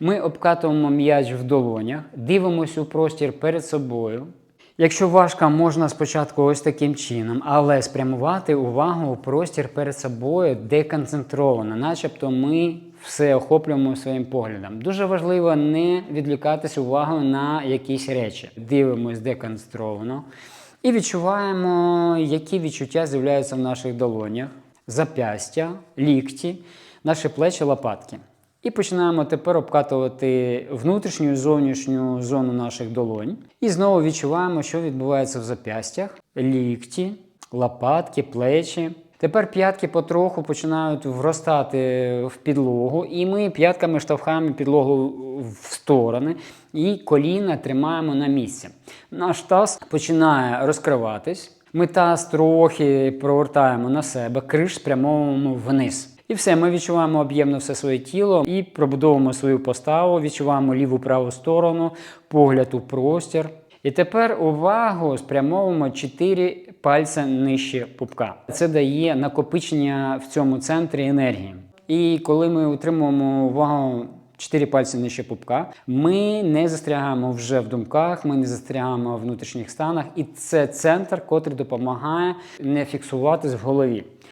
Ми обкатуємо м'яч в долонях, дивимося у простір перед собою. Якщо важко, можна спочатку ось таким чином, але спрямувати увагу у простір перед собою деконцентровано, начебто ми все охоплюємо своїм поглядом. Дуже важливо не відлікатися увагою на якісь речі. Дивимось деконцентровано і відчуваємо, які відчуття з'являються в наших долонях, запястя, лікті, наші плечі, лопатки. І починаємо тепер обкатувати внутрішню і зовнішню зону наших долонь. І знову відчуваємо, що відбувається в запястях, лікті, лопатки, плечі. Тепер п'ятки потроху починають вростати в підлогу, і ми п'ятками штовхаємо підлогу в сторони і коліна тримаємо на місці. Наш таз починає розкриватись. Ми таз трохи провертаємо на себе, криш спрямовуємо вниз. І все, ми відчуваємо об'ємно все своє тіло і пробудовуємо свою поставу, відчуваємо ліву праву сторону, погляд у простір. І тепер увагу спрямовуємо 4 пальці нижче пупка. Це дає накопичення в цьому центрі енергії. І коли ми утримуємо увагу 4 пальці нижче пупка, ми не застрягаємо вже в думках, ми не застрягаємо в внутрішніх станах, і це центр, котрий допомагає не фіксуватись в голові.